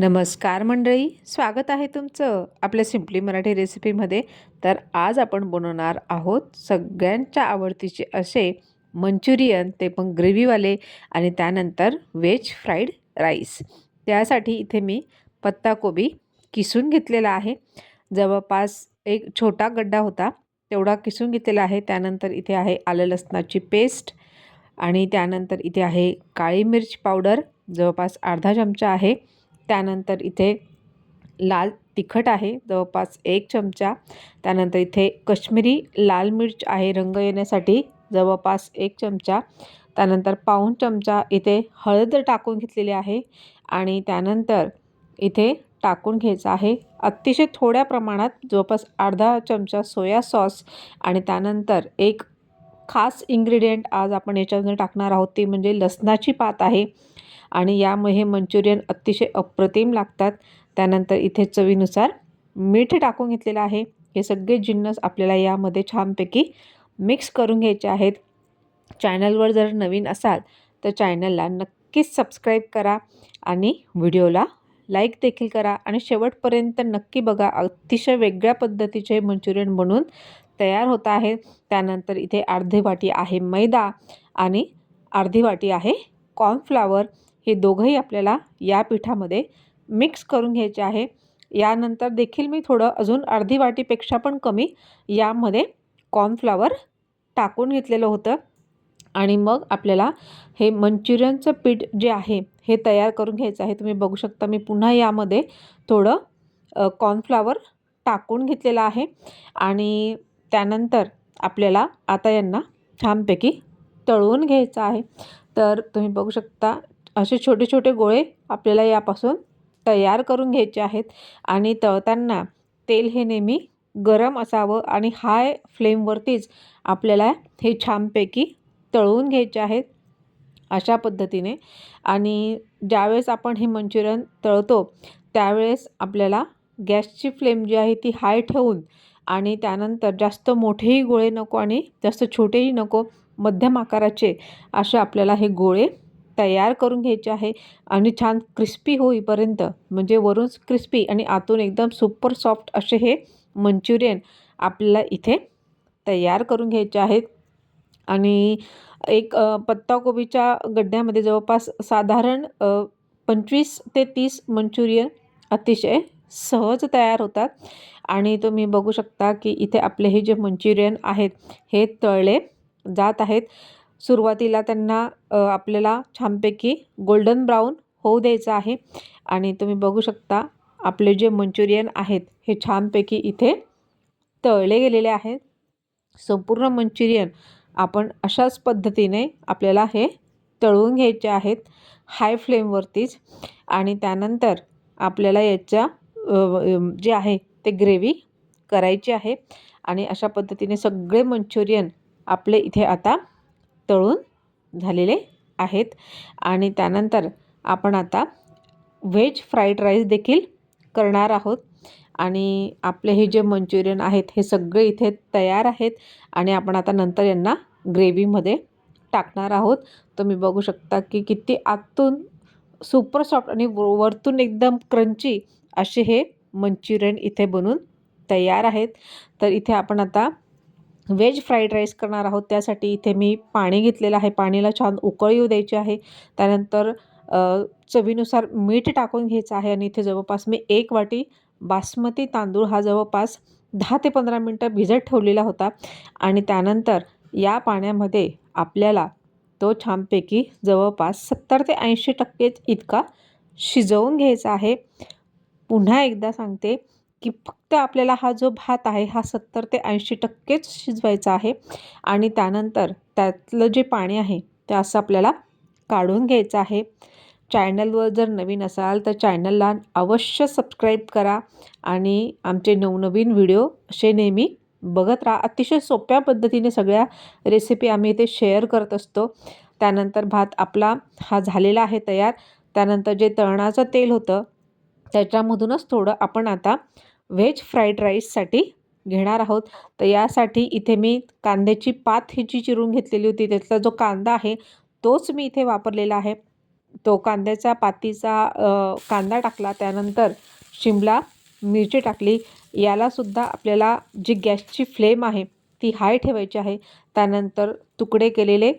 नमस्कार मंडळी स्वागत आहे तुमचं आपल्या सिम्पली मराठी रेसिपीमध्ये तर आज आपण बनवणार आहोत सगळ्यांच्या आवडतीचे असे मंचुरियन ते पण ग्रेव्हीवाले आणि त्यानंतर व्हेज फ्राईड राईस त्यासाठी इथे मी पत्ताकोबी किसून घेतलेला आहे. जवळपास एक छोटा गड्डा होता तेवढा किसून घेतलेला आहे. त्यानंतर इथे आहे आलं लसणाची पेस्ट आणि त्यानंतर इथे आहे काळी मिर्च पावडर जवळपास अर्धा चमचा आहे. त्यानंतर इथे लाल तिखट आहे जवळपास एक चमचा. त्यानंतर इथे कश्मीरी लाल मिर्च आहे रंग येण्यासाठी जवळपास एक चमचा. त्यानंतर पाऊण चमचा इथे हळद टाकून घेतलेली आहे आणि त्यानंतर इथे टाकून घ्यायचं आहे अतिशय थोड्या प्रमाणात जवळपास अर्धा चमचा सोया सॉस आणि त्यानंतर एक खास इन्ग्रेडियंट आज आपण याच्यामध्ये टाकणार आहोत ती म्हणजे लसणाची पात आहे. आणि यामुळे हे मंचुरियन अतिशय अप्रतिम लागतात. त्यानंतर इथे चवीनुसार मीठ टाकून घेतलेलं आहे. हे सगळे जिन्नस आपल्याला यामध्ये छानपैकी मिक्स करून घ्यायचे आहेत. चॅनलवर जर नवीन असाल तर चॅनलला नक्कीच सबस्क्राईब करा आणि व्हिडिओला लाईक देखील करा. आणि शेवटपर्यंत नक्की बघा अतिशय वेगळ्या पद्धतीचे मंचुरियन बनून तयार होत आहे. त्यानंतर इथे अर्धी वाटी आहे मैदा आणि अर्धी वाटी आहे कॉर्नफ्लावर हे दोघंही आपल्याला या पिठामध्ये मिक्स करून घ्यायचे आहे. यानंतर देखील मी थोडं अजून अर्धी वाटीपेक्षा पण कमी यामध्ये कॉर्नफ्लावर टाकून घेतलेलं होतं. आणि मग आपल्याला हे मंचुरियनचं पीठ जे आहे हे तयार करून घ्यायचं आहे. तुम्ही बघू शकता मी पुन्हा यामध्ये थोडं कॉर्नफ्लावर टाकून घेतलेलं आहे. आणि त्यानंतर आपल्याला आता यांना छानपैकी तळून घ्यायचं आहे. तर तुम्ही बघू शकता असे छोटे छोटे गोळे आपल्याला यापासून तयार करून घ्यायचे आहेत. आणि तळताना तेल हे नेहमी गरम असावं आणि हाय फ्लेमवरतीच आपल्याला हे छानपैकी तळून घ्यायचे आहेत. अशा पद्धतीने. आणि ज्यावेळेस आपण हे मंचुरियन तळतो त्यावेळेस आपल्याला गॅसची फ्लेम जी आहे ती हाय ठेवून आणि त्यानंतर जास्त मोठेही गोळे नको आणि जास्त छोटेही नको मध्यम आकाराचे असे आपल्याला हे गोळे तयार करून घ्यायचे आहे आणि छान क्रिस्पी होईपर्यंत म्हणजे वरून क्रिस्पी आणि आतून एकदम सुपर सॉफ्ट असे हे मंचुरियन आपल्याला इथे तयार करून घ्यायचे आहेत. आणि एक पत्ताकोबीच्या गड्ड्यामध्ये जवळपास साधारण पंचवीस ते तीस मंचुरियन अतिशय सहज तयार होतात. आणि तुम्ही बघू शकता की इथे आपले हे जे मंचुरियन आहेत हे तळले जात आहेत. सुरुवातीला त्यांना आपल्याला छानपैकी गोल्डन ब्राऊन होऊ द्यायचं आहे. आणि तुम्ही बघू शकता आपले जे मंचुरियन आहेत हे छानपैकी इथे तळले गेलेले आहेत. संपूर्ण मंचुरियन आपण अशाच पद्धतीने आपल्याला हे तळून घ्यायचे आहेत हाय फ्लेमवरतीच आणि त्यानंतर आपल्याला याच्या जे आहे ते ग्रेव्ही करायची आहे. आणि अशा पद्धतीने सगळे मंचुरियन आपले इथे आता तळून झालेले आहेत. आणि त्यानंतर आपण आता व्हेज फ्राईड राईस देखील करणार आहोत. आणि आपले हे जे मंचुरियन आहेत हे सगळे इथे तयार आहेत. आणि आपण आता नंतर यांना ग्रेव्हीमध्ये टाकणार आहोत. तुम्ही बघू शकता की किती आतून सुपर सॉफ्ट आणि वरतून एकदम क्रंची असे हे मंचुरियन इथे बनून तयार आहेत. तर इथे आपण आता व्हेज फ्राईड राईस करणार आहोत. त्यासाठी इथे मी पाणी घेतलेलं आहे. पाणीला छान उकळ येऊ द्यायची आहे. त्यानंतर चवीनुसार मीठ टाकून घ्यायचं आहे आणि इथे जवळपास मी एक वाटी बासमती तांदूळ हा जवळपास दहा ते पंधरा मिनटं भिजत ठेवलेला होता. आणि त्यानंतर या पाण्यामध्ये आपल्याला तो छानपैकी जवळपास सत्तर ते ऐंशी टक्केच इतका शिजवून घ्यायचा आहे. पुन्हा एकदा सांगते की फक्त आपल्याला हा जो भात आहे हा सत्तर ते ऐंशी टक्केच शिजवायचा आहे आणि त्यानंतर त्यातलं जे पाणी आहे ते असं आपल्याला काढून घ्यायचं आहे. चॅनलवर जर नवीन असाल तर चॅनलला अवश्य सबस्क्राईब करा आणि आमचे नवनवीन व्हिडिओ असे नेहमी बघत राहा. अतिशय सोप्या पद्धतीने सगळ्या रेसिपी आम्ही इथे शेअर करत असतो. त्यानंतर भात आपला हा झालेला आहे तयार. त्यानंतर जे तळणाचं तेल होतं त्याच्यामधूनच थोडं आपण आता व्हेज फ्राईड राईससाठी घेणार आहोत. तर यासाठी इथे मी कांद्याची पात ही जी चिरून घेतलेली होती त्यातला जो कांदा आहे तोच मी इथे वापरलेला आहे. तो कांद्याचा पातीचा कांदा टाकला त्यानंतर शिमला मिरची टाकली. यालासुद्धा आपल्याला जी गॅसची फ्लेम आहे ती हाय ठेवायची आहे. त्यानंतर तुकडे केलेले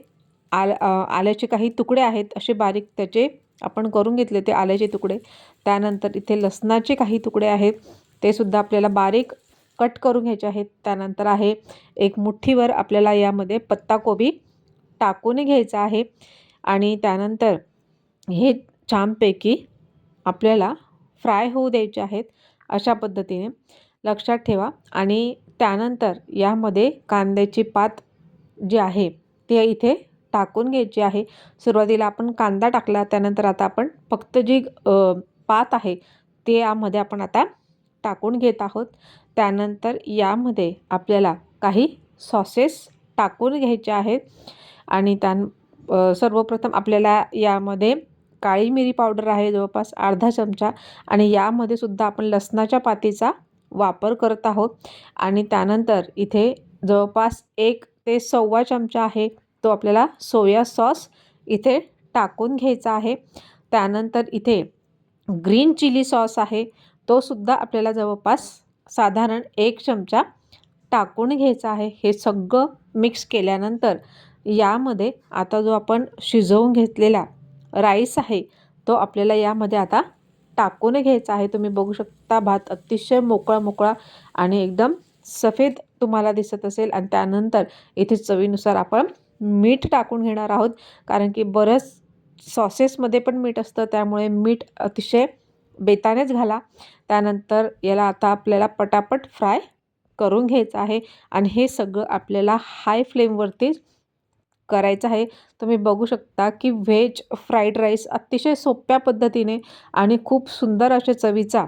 आल आल्याचे काही तुकडे आहेत असे बारीक त्याचे आपण करून घेतले ते आल्याचे तुकडे. त्यानंतर इथे लसणाचे काही तुकडे आहेत. ते सुद्धा आपल्याला बारीक कट करून घ्यायचे आहेत. त्यानंतर आहे एक मुठ्ठीवर आपल्याला यामध्ये पत्ताकोबी टाकून घ्यायचा आहे. आणि त्यानंतर हे छानपैकी आपल्याला फ्राय होऊ द्यायचे आहेत अशा पद्धतीने. लक्षात ठेवा. आणि त्यानंतर यामध्ये कांद्याची पात जी आहे ती इथे टाकून घ्यायची आहे. सुरुवातीला आपण कांदा टाकला त्यानंतर आता आपण फक्त जी पात आहे ते यामध्ये आपण आता टाकून घेत आहोत. त्यानंतर यामध्ये आपल्याला काही सॉसेस टाकून घ्यायचे आहेत. आणि त्या सर्वप्रथम आपल्याला यामध्ये काळी मिरी पावडर आहे जवळपास अर्धा चमचा. आणि यामध्ये सुद्धा आपण लसणाच्या पातीचा वापर करत आहोत. आणि त्यानंतर इथे जवळपास एक ते सव्वा चमचा आहे. तो आपल्याला सोया सॉस इथे टाकून घ्यायचा आहे. त्यानंतर इथे ग्रीन चिली सॉस आहे. तोसुद्धा आपल्याला जवळपास साधारण एक चमचा टाकून घ्यायचा आहे. हे सगळं मिक्स केल्यानंतर यामध्ये आता जो आपण शिजवून घेतलेला राईस आहे तो आपल्याला यामध्ये आता टाकून घ्यायचा आहे. तुम्ही बघू शकता भात अतिशय मोकळा मोकळा आणि एकदम सफेद तुम्हाला दिसत असेल. आणि त्यानंतर इथे चवीनुसार आपण मीठ टाकून घेणार आहोत. कारण की बरंच सॉसेसमध्ये पण मीठ असतं त्यामुळे मीठ अतिशय बेतानेच घाला. त्यानंतर याला आता आपल्याला पटापट फ्राय करून घ्यायचं आहे. आणि हे सगळं आपल्याला हाय फ्लेमवरती करायचं आहे. तुम्ही बघू शकता की व्हेज फ्राईड राईस अतिशय सोप्या पद्धतीने आणि खूप सुंदर अशा चवीचा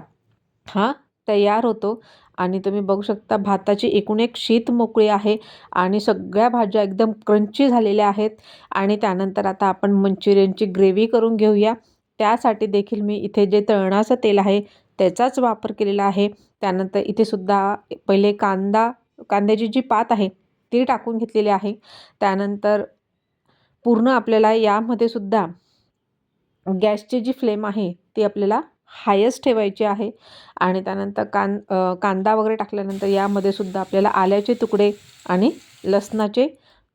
हा तयार होतो. आणि तुम्ही बघू शकता भाताची एकूण एक शीत मोकळी आहे. आणि सगळ्या भाज्या एकदम क्रंची झालेल्या आहेत. आणि त्यानंतर आता आपण मंचुरियनची ग्रेव्ही करून घेऊया. त्यासाठी देखील मी इथे जे तळणाचं तेल आहे त्याचाच वापर केलेला आहे. त्यानंतर इथे सुद्धा पहिले कांदा कांद्याची जी पात आहे ती टाकून घेतलेली आहे. त्यानंतर पूर्ण आपल्याला यामध्ये सुद्धा गॅसची जी फ्लेम आहे ती आपल्याला हायस्ट ठेवायची आहे. आणि त्यानंतर कां कांदा वगैरे टाकल्यानंतर यामध्ये सुद्धा आपल्याला आल्याचे तुकडे आणि लसणाचे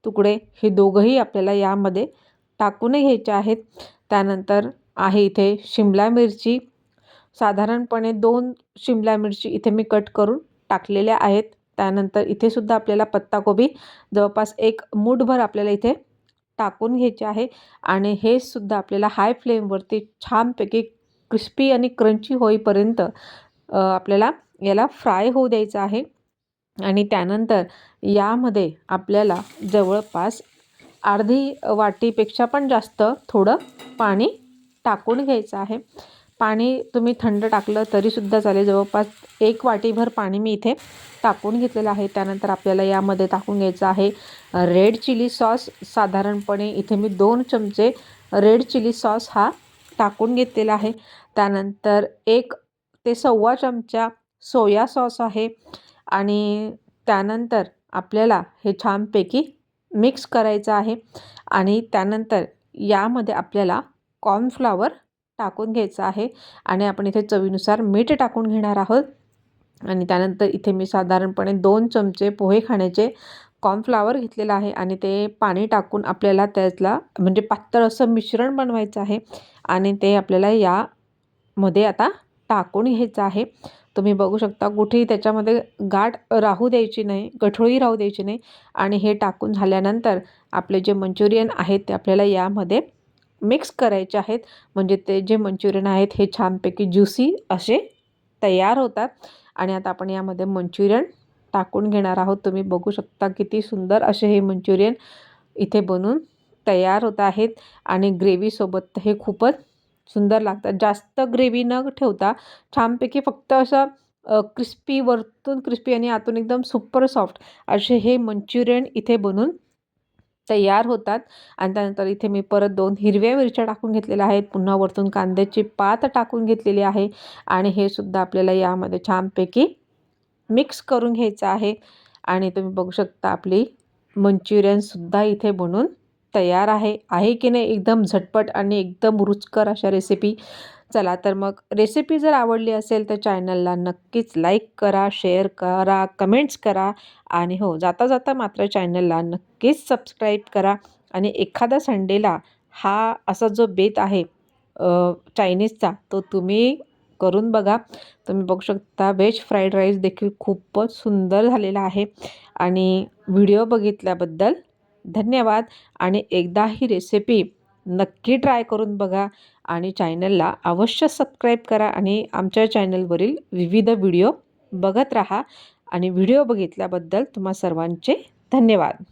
तुकडे हे दोघंही आपल्याला यामध्ये टाकून घ्यायचे आहेत. त्यानंतर आहे इथे शिमला मिरची. साधारणपणे दोन शिमला मिरची इथे मी कट करून टाकलेल्या आहेत. त्यानंतर इथे सुद्धा आपल्याला पत्ताकोबी जवळपास एक मूठभर आपल्याला इथे टाकून घ्यायचे आहे. आणि हे सुद्धा आपल्याला हाय फ्लेमवरती छानपैकी क्रिस्पी आणि क्रंची होईपर्यंत आपल्याला याला फ्राय होऊ द्यायचं आहे. आणि त्यानंतर यामध्ये आपल्याला जवळपास अर्धी वाटीपेक्षा पण जास्त थोडं पाणी टाकून घ्यायचं आहे. पाणी तुम्ही थंड टाकलं तरीसुद्धा चालेल. जवळपास एक वाटीभर पाणी मी इथे टाकून घेतलेलं आहे. त्यानंतर आपल्याला यामध्ये टाकून घ्यायचं आहे रेड चिली सॉस. साधारणपणे इथे मी दोन चमचे रेड चिली सॉस हा टाकून घेतलेला आहे. त्यानंतर एक ते सव्वा चमचा सोया सॉस आहे. आणि त्यानंतर आपल्याला हे छानपैकी मिक्स करायचं आहे. आणि त्यानंतर यामध्ये आपल्याला कॉर्नफ्लावर टाकून घ्यायचं आहे आणि आपण इथे चवीनुसार मीठ टाकून घेणार आहोत. आणि त्यानंतर इथे मी साधारणपणे दोन चमचे पोहे खाण्याचे कॉर्नफ्लावर घेतलेलं आहे आणि ते पाणी टाकून आपल्याला त्यातला म्हणजे पातळ असं मिश्रण बनवायचं आहे आणि ते आपल्याला यामध्ये आता टाकून घ्यायचं आहे. तुम्ही बघू शकता कुठेही त्याच्यामध्ये गाठ राहू द्यायची नाही गठोळी राहू द्यायची नाही आणि हे टाकून झाल्यानंतर आपले जे मंचुरियन आहेत ते आपल्याला यामध्ये मिक्स करायचे आहेत. म्हणजे ते जे मंचुरियन आहेत हे छानपैकी ज्युसी असे तयार होतात. आणि आता आपण यामध्ये मंचुरियन टाकून घेणार आहोत. तुम्ही बघू शकता किती सुंदर असे हे मंचुरियन इथे बनून तयार होत आहेत. आणि ग्रेव्हीसोबत हे खूपच सुंदर लागतात. जास्त ग्रेव्ही न ठेवता छानपैकी फक्त असं क्रिस्पी वरतून क्रिस्पी आणि आतून एकदम सुपर सॉफ्ट असे हे मंचुरियन इथे बनून तयार होतात. आणि त्यानंतर इथे मी परत दोन हिरव्या मिरच्या टाकून घेतलेल्या आहेत. पुन्हा वरतून कांद्याची पात टाकून घेतलेली आहे. आणि हे सुद्धा आपल्याला यामध्ये छानपैकी मिक्स करून घ्यायचं आहे. आणि तुम्ही बघू शकता आपली मंचुरियनसुद्धा इथे बनून तयार आहे. आहे की नाही एकदम झटपट आणि एकदम रुचकर अशा रेसिपी चला तर मग रेसिपी जर आवडली असेल तर चॅनलला नक्कीच लाईक करा शेअर करा कमेंट्स करा आणि हो जाता जाता मात्र चॅनलला नक्कीच सबस्क्राईब करा आणि एखादा संडेला हा असा जो बेत आहे चायनीजचा तो तुम्ही करून बघा. तुम्ही बघू शकता व्हेज फ्राईड राईस देखील खूपच सुंदर झालेला आहे आणि व्हिडिओ बघितल्याबद्दल धन्यवाद. आणि एकदा ही रेसिपी नक्की ट्राय करून बघा आणि चॅनलला अवश्य सबस्क्राईब करा आणि आमच्या चॅनलवरील विविध व्हिडिओ बघत राहा. आणि व्हिडिओ बघितल्याबद्दल तुम्हा सर्वांचे धन्यवाद.